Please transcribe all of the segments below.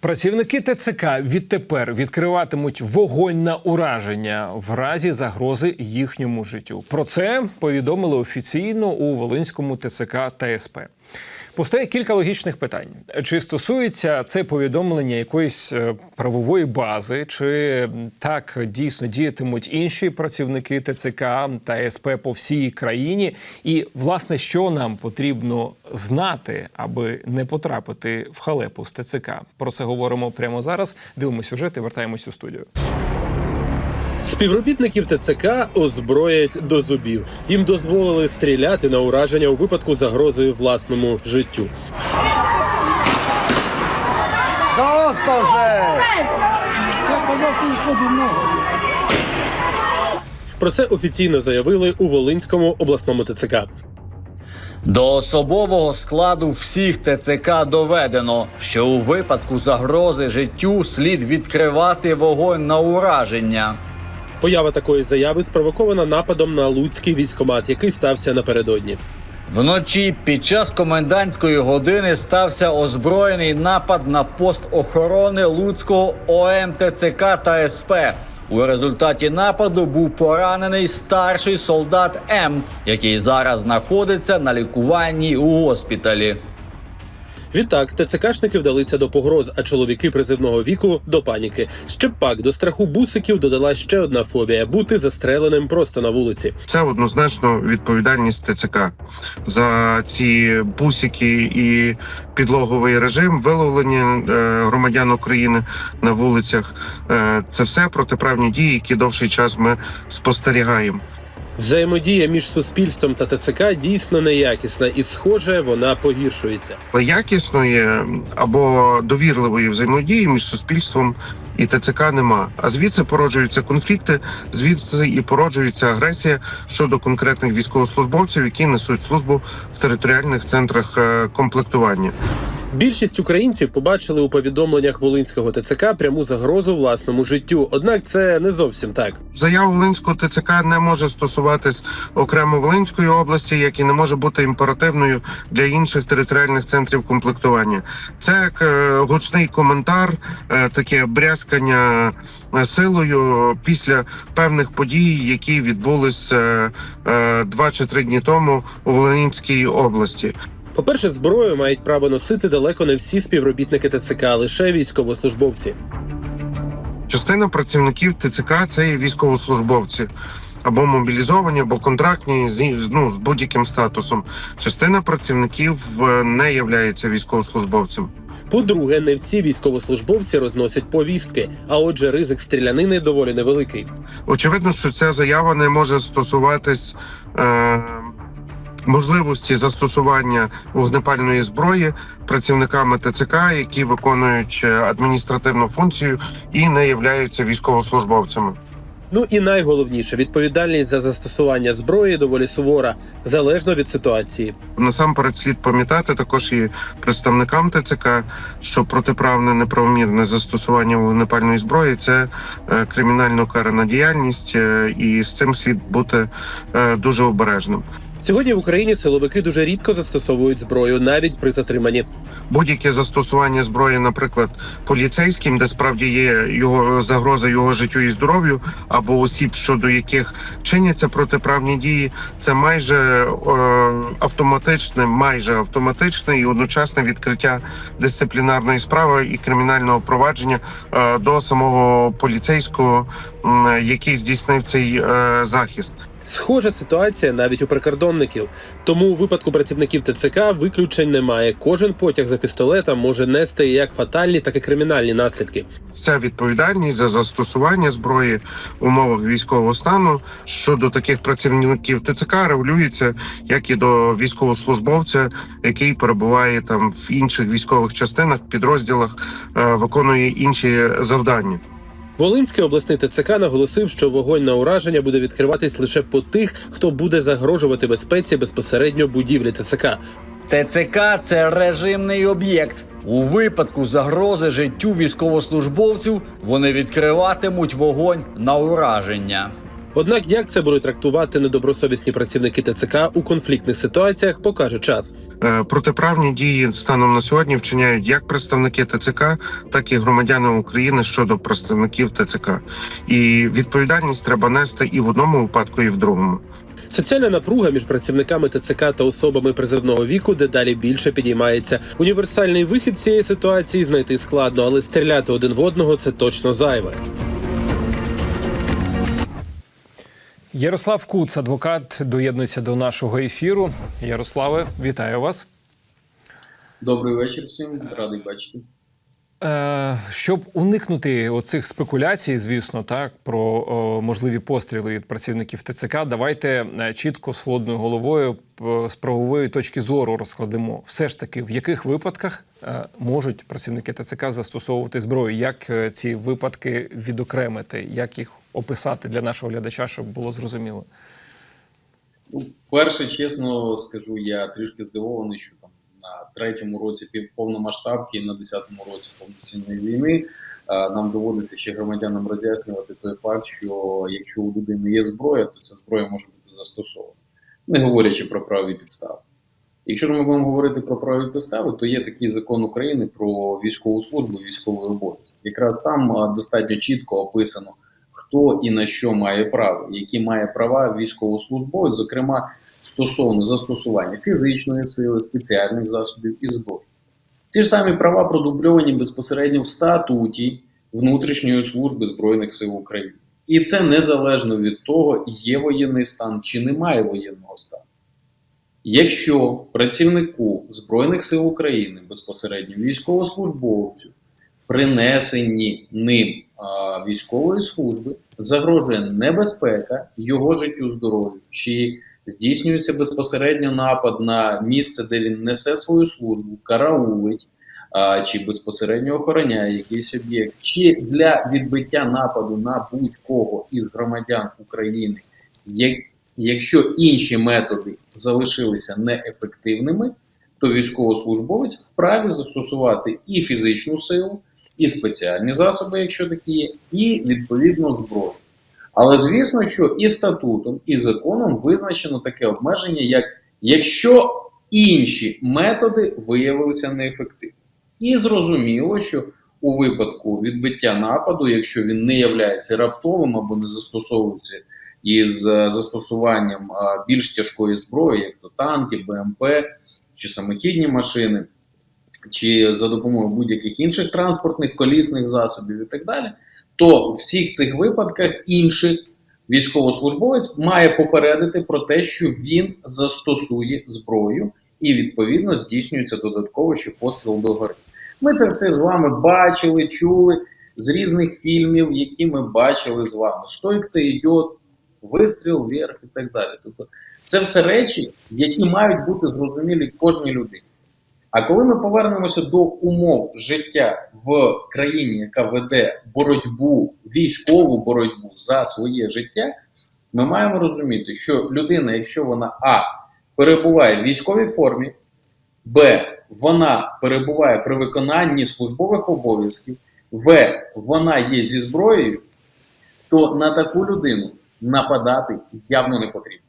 Працівники ТЦК відтепер відкриватимуть вогонь на ураження в разі загрози їхньому життю. Про це повідомили офіційно у Волинському ТЦК та СП. Постає кілька логічних питань: чи стосується це повідомлення якоїсь е, правової бази, чи так дійсно діятимуть інші працівники ТЦК та СП по всій країні? І власне, що нам потрібно знати, аби не потрапити в халепу з ТЦК? Про це говоримо прямо зараз. Дивимося сюжет і вертаємось у студію. Співробітників ТЦК озброять до зубів. Їм дозволили стріляти на ураження у випадку загрози власному життю. Про це офіційно заявили у Волинському обласному ТЦК. До особового складу всіх ТЦК доведено, що у випадку загрози життю слід відкривати вогонь на ураження. Поява такої заяви спровокована нападом на Луцький військомат, який стався напередодні. Вночі під час комендантської години стався озброєний напад на пост охорони Луцького ОМ ТЦК та СП. У результаті нападу був поранений старший солдат М, який зараз знаходиться на лікуванні у госпіталі. Відтак ТЦКшники вдалися до погроз, а чоловіки призивного віку до паніки. Ще пак до страху бусиків додала ще одна фобія бути застреленим просто на вулиці. Це однозначно відповідальність ТЦК за ці бусики і підлоговий режим, виловлення е, громадян України на вулицях. Е, Це все протиправні дії, які довший час ми спостерігаємо. Взаємодія між суспільством та ТЦК дійсно неякісна, і, схоже, вона погіршується. Якісної або довірливої взаємодії між суспільством і ТЦК нема. А звідси породжуються конфлікти, звідси і породжується агресія щодо конкретних військовослужбовців, які несуть службу в територіальних центрах е, комплектування. Більшість українців побачили у повідомленнях Волинського ТЦК пряму загрозу власному життю. Однак це не зовсім так. Заява Волинського ТЦК не може стосуватись окремо Волинської області, як і не може бути імперативною для інших територіальних центрів комплектування. Це е, гучний коментар, е, таке брязкання е, силою після певних подій, які відбулись два чи три дні тому у Волинській області. По-перше, зброю мають право носити далеко не всі співробітники ТЦК, а лише військовослужбовці. Частина працівників ТЦК це є військовослужбовці. Або мобілізовані, або контрактні з ну, з будь-яким статусом. Частина працівників е, не являється військовослужбовцем. По-друге, не всі військовослужбовці розносять повістки, а отже, ризик стрілянини доволі невеликий. Очевидно, що ця заява не може стосуватись е, можливості застосування вогнепальної зброї працівниками ТЦК, які виконують е, адміністративну функцію і не являються військовослужбовцями. Ну і найголовніше відповідальність за застосування зброї доволі сувора, залежно від ситуації. Насамперед слід пам'ятати також і представникам ТЦК, що протиправне неправомірне застосування вогнепальної зброї це е, кримінально карана діяльність, е, і з цим слід бути дуже обережним. Сьогодні в Україні силовики дуже рідко застосовують зброю, навіть при затриманні. Будь-яке застосування зброї, наприклад, поліцейським, де справді є його загроза його життю і здоров'ю, або осіб, щодо яких чиняться протиправні дії, це майже е, автоматичне, майже автоматичне і одночасне відкриття дисциплінарної справи і кримінального провадження е, до самого поліцейського, м, який здійснив цей е, захист. Схожа ситуація навіть у прикордонників. Тому у випадку працівників ТЦК виключень немає. Кожен потяг за пістолетом може нести як фатальні, так і кримінальні наслідки. Вся відповідальність за застосування зброї в умовах військового стану щодо таких працівників ТЦК регулюється як і до військовослужбовця, який перебуває там в інших військових частинах, підрозділах, е, виконує інші завдання. Волинський обласний ТЦК наголосив, що вогонь на ураження буде відкриватись лише по тих, хто буде загрожувати безпеці безпосередньо будівлі ТЦК. ТЦК це режимний об'єкт. У випадку загрози життю військовослужбовців вони відкриватимуть вогонь на ураження. Однак як це будуть трактувати недобросовісні працівники ТЦК у конфліктних ситуаціях, покаже час. Е, Протиправні дії станом на сьогодні вчиняють як представники ТЦК, так і громадяни України щодо представників ТЦК. І відповідальність треба нести і в одному випадку, і в другому. Соціальна напруга між працівниками ТЦК та особами призивного віку дедалі більше підіймається. Універсальний вихід цієї ситуації знайти складно, але стріляти один в одного це точно зайве. Ярослав Куц, адвокат, доєднується до нашого ефіру. Ярославе, вітаю вас. Добрий вечір всім, радий бачити. Е, щоб уникнути оцих спекуляцій, звісно, так про о, можливі постріли від працівників ТЦК, давайте е, чітко з холодною головою з правової точки зору розкладемо. Все ж таки, в яких випадках е, можуть працівники ТЦК застосовувати зброю? Як ці випадки відокремити, як їх описати для нашого глядача, щоб було зрозуміло? Ну, перше, чесно скажу, я трішки здивований, що там на третьому році повномасштабки і на десятому році повноцінної війни нам доводиться ще громадянам роз'яснювати той факт, що якщо у людини є зброя, то ця зброя може бути застосована, не говорячи про праві підстави. Якщо ж ми будемо говорити про праві підстави, то є такий закон України про військову службу військовий обов'язок. Якраз там достатньо чітко описано, хто і на що має право, які має права військовослужбовець, зокрема стосовно застосування фізичної сили, спеціальних засобів і зброї. Ці ж самі права продубльовані безпосередньо в статуті внутрішньої служби Збройних сил України. І це незалежно від того, є воєнний стан чи немає воєнного стану. Якщо працівнику Збройних сил України, безпосередньо військовослужбовцю, принесені ним військової служби, загрожує небезпека його життю здоров'ю, чи здійснюється безпосередньо напад на місце, де він несе свою службу, караулить, чи безпосередньо охороняє якийсь об'єкт, чи для відбиття нападу на будь-кого із громадян України, якщо інші методи залишилися неефективними, то військовослужбовець вправі застосувати і фізичну силу, і спеціальні засоби, якщо такі є, і відповідно зброю. Але звісно, що і статутом, і законом визначено таке обмеження, як якщо інші методи виявилися неефективними. І зрозуміло, що у випадку відбиття нападу, якщо він не являється раптовим або не застосовується із е, застосуванням більш тяжкої зброї, як то танки, БМП чи самохідні машини, чи за допомогою будь-яких інших транспортних колісних засобів і так далі, то в всіх цих випадках інший військовослужбовець має попередити про те, що він застосує зброю, і відповідно здійснюється додатково ще постріл до гори. Ми це все з вами бачили, чули з різних фільмів, які ми бачили з вами. Стойка йде, вистріл вверх і так далі. Тобто, це все речі, які мають бути зрозумілі кожній людині. А коли ми повернемося до умов життя в країні, яка веде боротьбу, військову боротьбу за своє життя, ми маємо розуміти, що людина, якщо вона А перебуває в військовій формі, Б. Вона перебуває при виконанні службових обов'язків, В. Вона є зі зброєю, то на таку людину нападати явно не потрібно.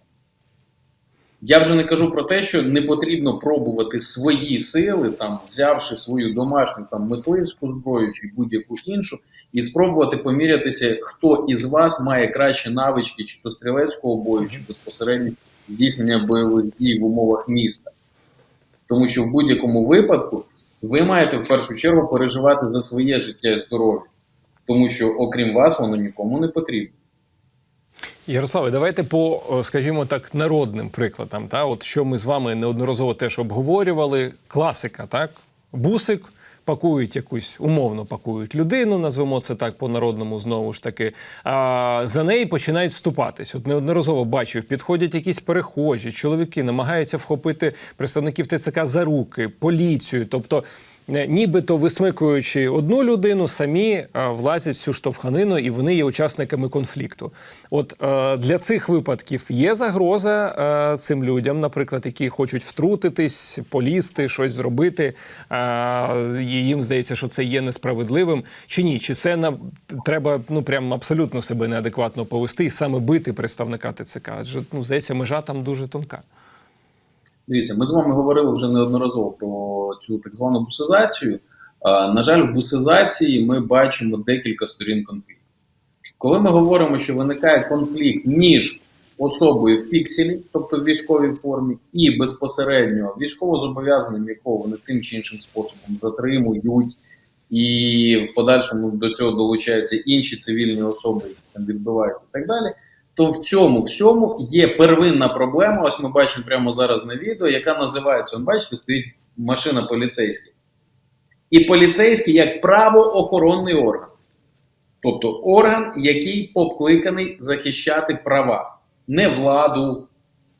Я вже не кажу про те, що не потрібно пробувати свої сили, там, взявши свою домашню там, мисливську зброю чи будь-яку іншу, і спробувати помірятися, хто із вас має кращі навички, чи то стрілецького бою, чи безпосередньо здійснення бойових дій в умовах міста. Тому що в будь-якому випадку ви маєте в першу чергу переживати за своє життя і здоров'я, тому що, окрім вас, воно нікому не потрібно. Ярославе, давайте по, скажімо так, народним прикладам. Та? От що ми з вами неодноразово теж обговорювали. Класика, так? Бусик, пакують якусь, умовно пакують людину, назвемо це так по-народному знову ж таки. А за неї починають вступатись. От неодноразово бачив, підходять якісь перехожі, чоловіки намагаються вхопити представників ТЦК за руки, поліцію. Тобто нібито висмикуючи одну людину, самі е, влазять цю штовханину і вони є учасниками конфлікту. От е, для цих випадків є загроза е, цим людям, наприклад, які хочуть втрутитись, полізти, щось зробити. Е, їм здається, що це є несправедливим, чи ні? Чи це на треба ну прям абсолютно себе неадекватно повести і саме бити представника ТЦК? Адже ну здається, межа там дуже тонка. Дивіться, ми з вами говорили вже неодноразово про цю так звану бусизацію. На жаль, в бусизації ми бачимо декілька сторін конфлікту. Коли ми говоримо, що виникає конфлікт між особою в пікселі, тобто в військовій формі, і безпосередньо військовозобов'язаним, якого вони тим чи іншим способом затримують, і в подальшому до цього долучаються інші цивільні особи, які там відбивають і так далі. То в цьому всьому є первинна проблема. Ось ми бачимо прямо зараз на відео, яка називається: он бачите, стоїть машина поліцейських. І поліцейський як правоохоронний орган. Тобто орган, який покликаний захищати права, не владу,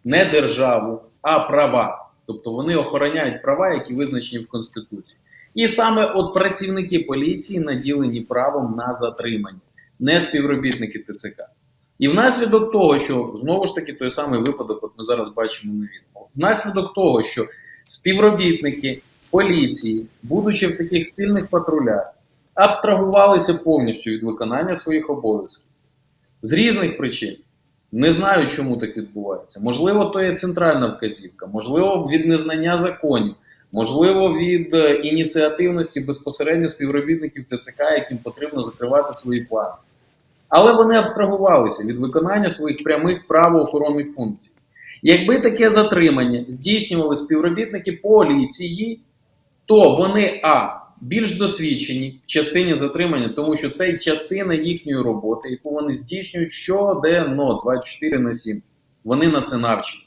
не державу, а права. Тобто вони охороняють права, які визначені в Конституції. І саме от працівники поліції наділені правом на затримання, не співробітники ТЦК. І внаслідок того, що знову ж таки той самий випадок, от ми зараз бачимо на відео, внаслідок того, що співробітники поліції, будучи в таких спільних патрулях, абстрагувалися повністю від виконання своїх обов'язків з різних причин. Не знаю, чому так відбувається. Можливо, то є центральна вказівка, можливо, від незнання законів, можливо, від е, ініціативності безпосередньо співробітників ТЦК, яким потрібно закривати свої плани. Але вони абстрагувалися від виконання своїх прямих правоохоронних функцій. Якби таке затримання здійснювали співробітники поліції, то вони а більш досвідчені в частині затримання, тому що це частина їхньої роботи, яку вони здійснюють щоденно 24 на 7. Вони на це навчені.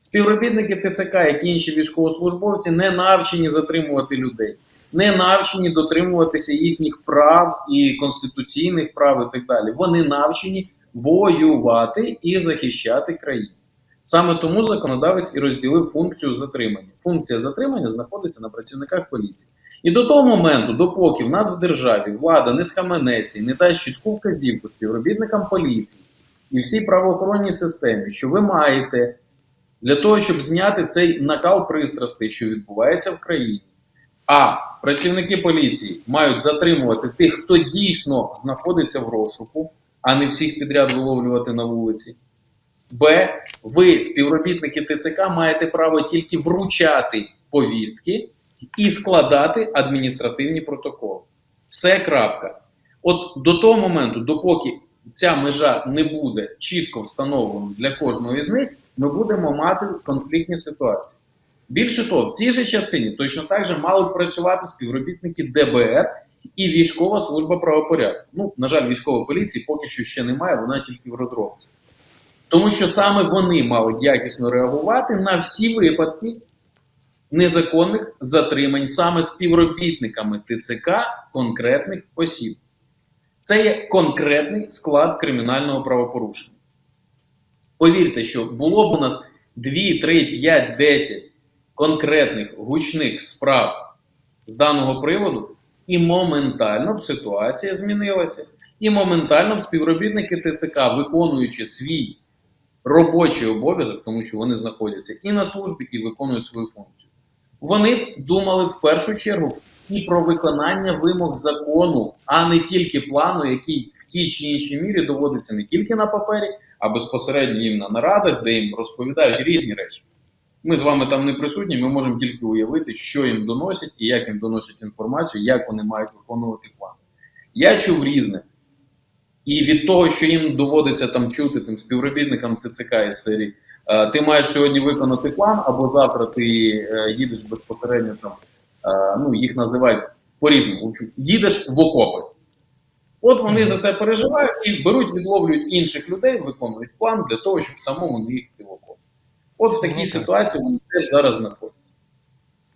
Співробітники ТЦК, як і інші військовослужбовці, не навчені затримувати людей, не навчені дотримуватися їхніх прав і конституційних прав і так далі. Вони навчені воювати і захищати країну. Саме тому законодавець і розділив функцію затримання. Функція затримання знаходиться на працівниках поліції. І до того моменту, допоки в нас в державі влада не схаменеться і не дасть чітку вказівку співробітникам поліції і всій правоохоронній системі, що ви маєте для того, щоб зняти цей накал пристрастей, що відбувається в країні. А працівники поліції мають затримувати тих, хто дійсно знаходиться в розшуку, а не всіх підряд виловлювати на вулиці. Б. Ви, співробітники ТЦК, маєте право тільки вручати повістки і складати адміністративні протоколи. Все крапка. От до того моменту, допоки ця межа не буде чітко встановлена для кожного із них, ми будемо мати конфліктні ситуації. Більше того, в цій же частині точно так же мали б працювати співробітники ДБР і військова служба правопорядку. Ну, на жаль, військової поліції поки що ще немає, вона тільки в розробці. Тому що саме вони мають якісно реагувати на всі випадки незаконних затримань саме співробітниками ТЦК конкретних осіб. Це є конкретний склад кримінального правопорушення. Повірте, що було б у нас 2, 3, 5, 10 конкретних гучних справ з даного приводу, і моментально б ситуація змінилася. І моментально б співробітники ТЦК, виконуючи свій робочий обов'язок, тому що вони знаходяться і на службі, і виконують свою функцію. Вони б думали в першу чергу і про виконання вимог закону, а не тільки плану, який в тій чи іншій мірі доводиться не тільки на папері, а безпосередньо їм на нарадах, де їм розповідають різні речі. Ми з вами там не присутні, ми можемо тільки уявити, що їм доносять і як їм доносять інформацію, як вони мають виконувати план. Я чув різне. І від того, що їм доводиться там чути тим співробітникам ТЦК і серії, е, ти маєш сьогодні виконати план, або завтра ти е, їдеш безпосередньо там, е, ну їх називають по-різному. Їдеш в окопи. От вони за це переживають і беруть, відловлюють інших людей, виконують план для того, щоб самому не їхати в окоп. От в такій ситуації вони теж зараз знаходяться.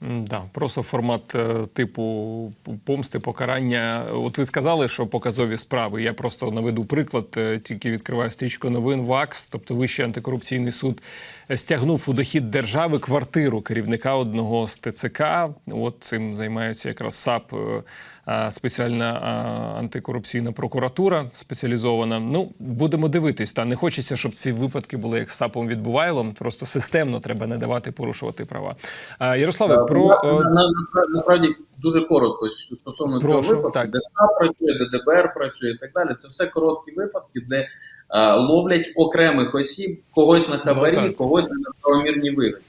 Да, просто формат е, типу помсти, покарання. От ви сказали, що показові справи. Я просто наведу приклад, е, тільки відкриваю стрічку новин ВАКС, тобто Вищий антикорупційний суд е, стягнув у дохід держави квартиру керівника одного з ТЦК. От цим займається якраз САП. Спеціальна антикорупційна прокуратура спеціалізована. Ну будемо дивитись. Та не хочеться, щоб ці випадки були як з САПом відбувайлом. Просто системно треба не давати порушувати права. Ярославе, про е, на- на- насправді, дуже коротко стосовно Прошу, цього випадку, так. де САП працює, де ДБР працює і так далі. Це все короткі випадки, де е, ловлять окремих осіб, когось на хабарі, Ну, когось на неправомірній вигоді.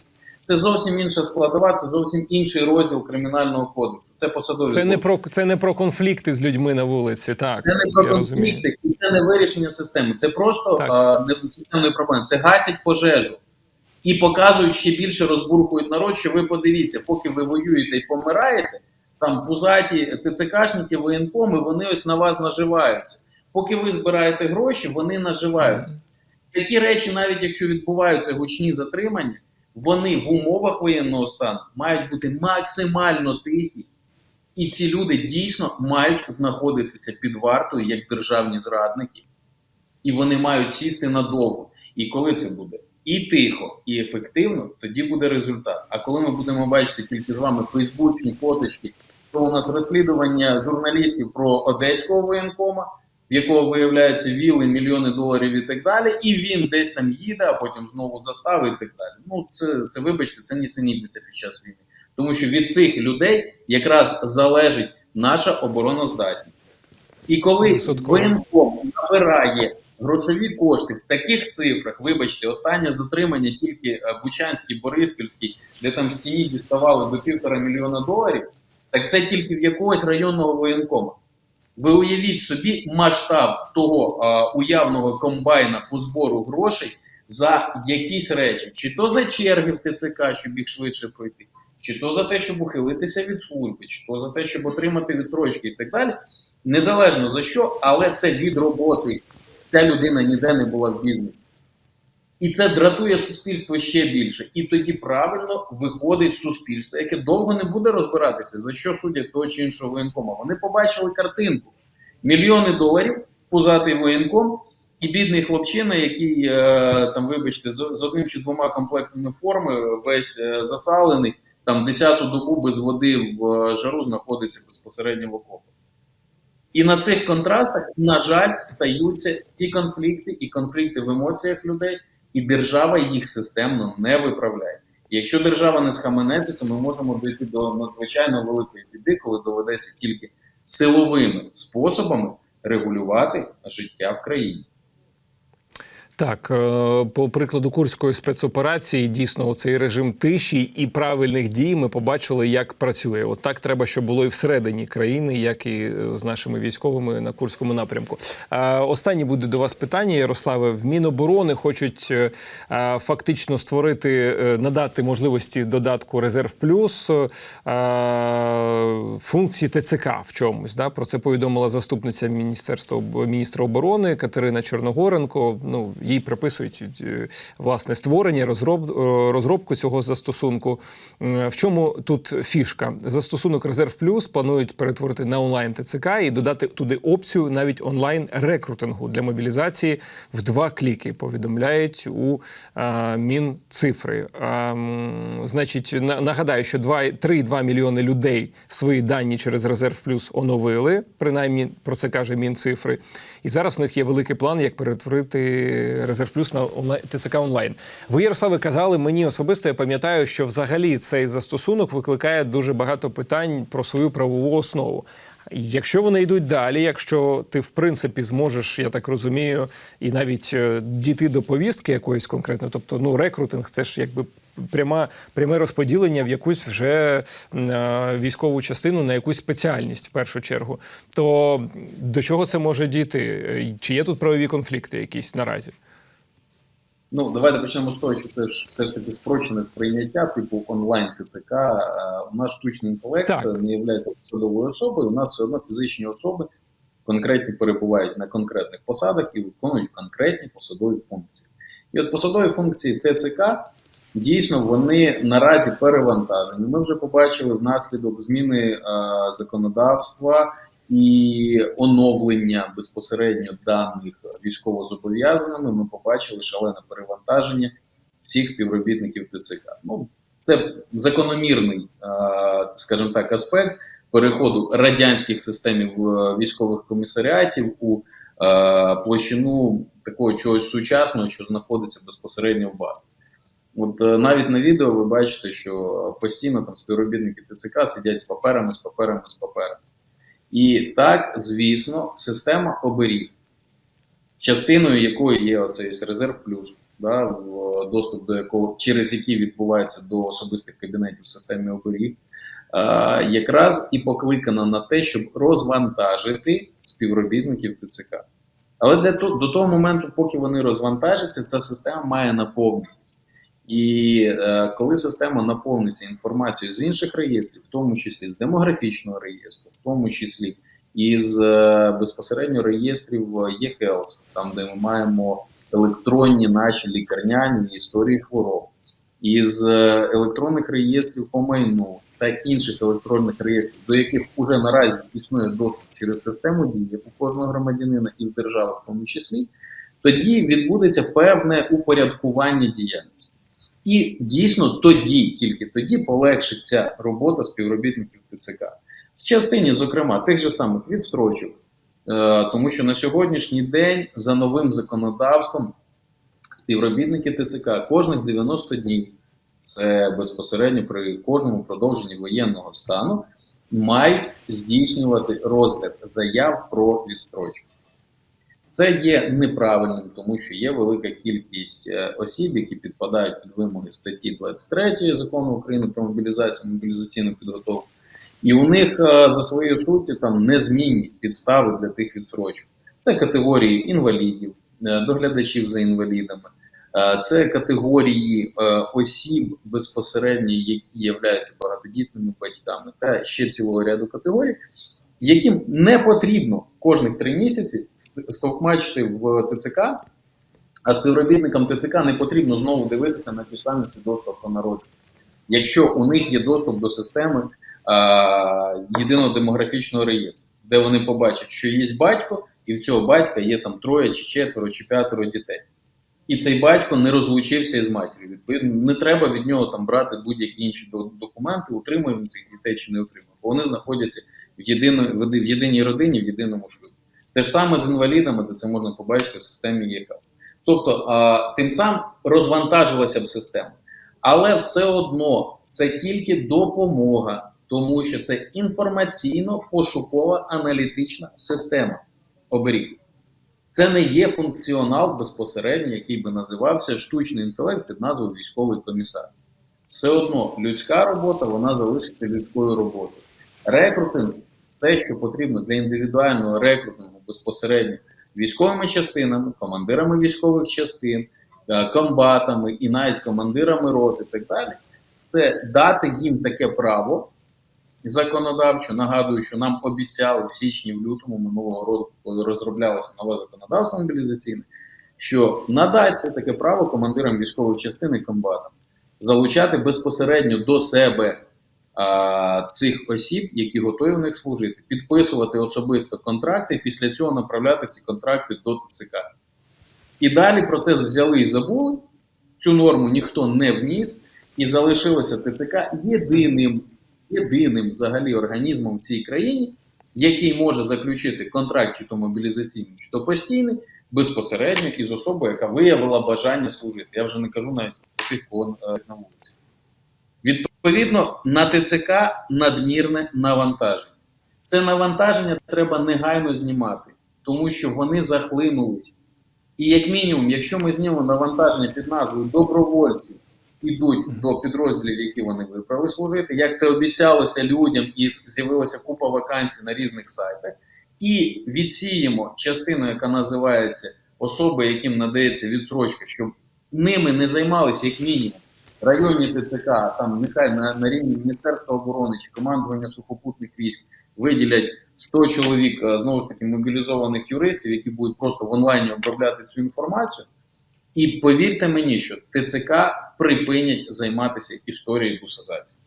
Це зовсім інша складова, це зовсім інший розділ кримінального кодексу. Це посадові Це не про це не про конфлікти з людьми на вулиці. Так Це не про я розумію. конфлікти, і це не вирішення системи. Це просто а, не системної проблеми. Це гасять пожежу і показують ще більше розбурхують народ. Що ви подивіться, поки ви воюєте і помираєте, там пузаті ТЦКшники, воєнкоми, вони ось на вас наживаються. Поки ви збираєте гроші, вони наживаються. Такі речі, навіть якщо відбуваються гучні затримання, вони в умовах воєнного стану мають бути максимально тихі. І ці люди дійсно мають знаходитися під вартою як державні зрадники, і вони мають сісти надовго. І коли це буде і тихо, і ефективно, тоді буде результат. А коли ми будемо бачити тільки з вами фейсбучні фоточки, то у нас розслідування журналістів про одеського воєнкома, в якого виявляється віли, мільйони доларів і так далі, і він десь там їде, а потім знову застави і так далі. Ну це, це вибачте, це нісенітниця під час війни. Тому що від цих людей якраз залежить наша обороноздатність. І коли воєнком набирає грошові кошти в таких цифрах, вибачте, останнє затримання тільки е, Бучанський, Бориспільський, де там в стіні діставали до півтора мільйона доларів, так це тільки в якогось районного воєнкома. Ви уявіть собі масштаб того а, уявного комбайна по збору грошей за якісь речі, чи то за черги в ТЦК, щоб їх швидше пройти, чи то за те, щоб ухилитися від служби, чи то за те, щоб отримати відсрочки і так далі. Незалежно за що, але це від роботи. Ця людина ніде не була в бізнесі. І це дратує суспільство ще більше. І тоді правильно виходить суспільство, яке довго не буде розбиратися, за що судять того чи іншого воєнкома. Вони побачили картинку: мільйони доларів, пузатий воєнком, і бідний хлопчина, який е, там, вибачте, з, одним чи з двома комплектами форми, весь е, засалений, там десяту добу без води в е, жару знаходиться безпосередньо в окопі. І на цих контрастах, на жаль, стаються ці конфлікти і конфлікти в емоціях людей, і держава їх системно не виправляє. Якщо держава не схаменеться, то ми можемо дійти до надзвичайно великої біди, коли доведеться тільки силовими способами регулювати життя в країні. Так, е, по прикладу курської спецоперації, дійсно, цей режим тиші і правильних дій ми побачили, як працює. От так треба, щоб було і всередині країни, як і е, з нашими військовими на курському напрямку. Е, Останнє буде до вас питання, Ярославе. В Міноборони хочуть фактично створити, надати можливості додатку Резерв Плюс функції ТЦК в чомусь. Да? Про це повідомила заступниця міністерства міністра оборони Катерина Чорногоренко. Ну їй приписують е, власне створення, розроб, е, розробку цього застосунку. В чому тут фішка? Застосунок Резерв Плюс планують перетворити на онлайн ТЦК і додати туди опцію навіть онлайн рекрутингу для мобілізації в два кліки. Повідомляють у е, Мінцифри. М, значить, на- нагадаю, що 2, 3,2 мільйони людей свої дані через Резерв Плюс оновили. Принаймні про це каже Мінцифри. І зараз у них є великий план, як перетворити Резерв Плюс на онлайн ТЦК онлайн. Ви, Ярославе, казали мені особисто. Я пам'ятаю, що взагалі цей застосунок викликає дуже багато питань про свою правову основу. Якщо вони йдуть далі, якщо ти в принципі зможеш, я так розумію, і навіть е, дійти до повістки якоїсь конкретно, тобто ну рекрутинг, це ж якби пряма пряме розподілення в якусь вже е, військову частину на якусь спеціальність в першу чергу. То до чого це може дійти? Е, Чи є тут правові конфлікти якісь наразі? Ну, давайте почнемо з того, що це ж все ж таки спрощене сприйняття, типу онлайн ТЦК. Е, У нас штучний інтелект Так. не є посадовою особою. У нас все одно фізичні особи конкретні перебувають на конкретних посадах і виконують конкретні посадові функції. І от посадові функції ТЦК Дійсно, вони наразі перевантажені. Ми вже побачили внаслідок зміни е, законодавства і оновлення безпосередньо даних військовозобов'язаними. Ми побачили шалене перевантаження всіх співробітників ТЦК. Ну, це закономірний, скажімо так, аспект переходу радянських систем е, військових комісаріатів у е, площину такого чогось сучасного, що знаходиться безпосередньо в базі. От е, навіть на відео ви бачите, що постійно там співробітники ТЦК сидять з паперами, з паперами, з паперами. І так, звісно, система оберіг, частиною якої є оцей резерв плюс, да, доступ до якого через який відбувається до особистих кабінетів в системі оберіг, е, якраз і покликана на те, щоб розвантажити співробітників ТЦК. Але для до того моменту, поки вони розвантажаться, ця система має наповнитися. І е, коли система наповниться інформацією з інших реєстрів, в тому числі з демографічного реєстру, в тому числі із е, безпосередньо реєстрів e-Health, там де ми маємо електронні наші лікарняні історії хвороб, із е, електронних реєстрів по майну та інших електронних реєстрів, до яких уже наразі існує доступ через систему дії у кожного громадянина і в державах в тому числі, тоді відбудеться певне упорядкування діяльності. І дійсно тоді, тільки тоді полегшиться робота співробітників ТЦК. В частині, зокрема, тих же самих відстрочок, е, тому що на сьогоднішній день за новим законодавством співробітники ТЦК кожних 90 днів, це безпосередньо при кожному продовженні воєнного стану, мають здійснювати розгляд заяв про відстрочку. Це є неправильним, тому що є велика кількість е, осіб, які підпадають під вимоги статті 23 закону України про мобілізацію мобілізаційну підготовку, і у них е, за своєю суттю там незмінні підстави для тих відсрочок. Це категорії інвалідів, е, доглядачів за інвалідами, це категорії осіб безпосередньо, які являються багатодітними батьками, та ще цілого ряду категорій, яким не потрібно кожних три місяці ст- стовкмачити в ТЦК, а співробітникам ТЦК не потрібно знову дивитися на ті самі свідоцтва про народження. Якщо у них є доступ до системи а, єдиного демографічного реєстру, де вони побачать, що є батько, і в цього батька є там троє, чи четверо, чи п'ятеро дітей. І цей батько не розлучився із матір'ю. Відповідно, не треба від нього там брати будь-які інші документи, утримуємо цих дітей чи не утримуємо, бо вони знаходяться в, єдино, в єдиній родині, в єдиному шлюбі. Те ж саме з інвалідами, де це можна побачити в системі ЄКАС. Тобто, а, тим самим розвантажилася б система. Але все одно це тільки допомога, тому що це інформаційно-пошукова аналітична система оберіг. Це не є функціонал безпосередньо, який би називався штучний інтелект під назвою військовий комісар. Все одно людська робота вона залишиться людською роботою. Рекрутинг все, що потрібно для індивідуального рекрутингу безпосередньо військовими частинами, командирами військових частин, е, комбатами і навіть командирами рот і так далі. Це дати їм таке право законодавчо. Нагадую, що нам обіцяли в січні, в лютому минулого року, коли розроблялося нове законодавство мобілізаційне, що надасться таке право командирам військових частин і комбатам залучати безпосередньо до себе цих осіб, які готові в них служити, підписувати особисто контракти, після цього направляти ці контракти до ТЦК. І далі процес взяли і забули. Цю норму ніхто не вніс, і залишилося ТЦК єдиним, єдиним взагалі організмом в цій країні, який може заключити контракт, чи то мобілізаційний, чи то постійний, безпосередньо із особою, яка виявила бажання служити. Я вже не кажу навіть про тих, кого е, на вулиці. Відповідно, на ТЦК надмірне навантаження. Це навантаження треба негайно знімати, тому що вони захлинулись. І як мінімум, якщо ми знімемо навантаження під назвою добровольці ідуть до підрозділів, які вони вибрали служити, як це обіцялося людям, і з'явилася купа вакансій на різних сайтах, і відсіємо частину, яка називається особи, яким надається відсрочка, щоб ними не займалися як мінімум районні ТЦК, там нехай на, на рівні Міністерства оборони чи командування сухопутних військ виділять 100 чоловік е, знову ж таки мобілізованих юристів, які будуть просто в онлайні обробляти цю інформацію. І повірте мені, що ТЦК припинять займатися історією бусазації.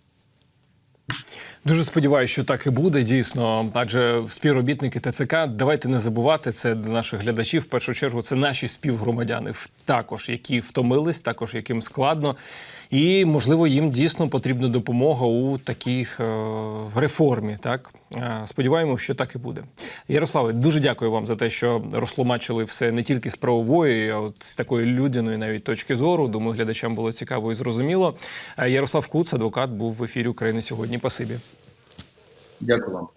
Дуже сподіваюся, що так і буде дійсно. Адже співробітники ТЦК, давайте не забувати це для наших глядачів. В першу чергу це наші співгромадяни, також які втомились, також яким складно, і можливо їм дійсно потрібна допомога у такій е, реформі. Так Е, сподіваємося, що так і буде. Ярославе, дуже дякую вам за те, що розтлумачили все не тільки з правової, а от з такої людяної навіть точки зору. Думаю, глядачам було цікаво і зрозуміло. Е, Ярослав Куц, адвокат, був в ефірі України сьогодні. Пасибі. Дякую вам.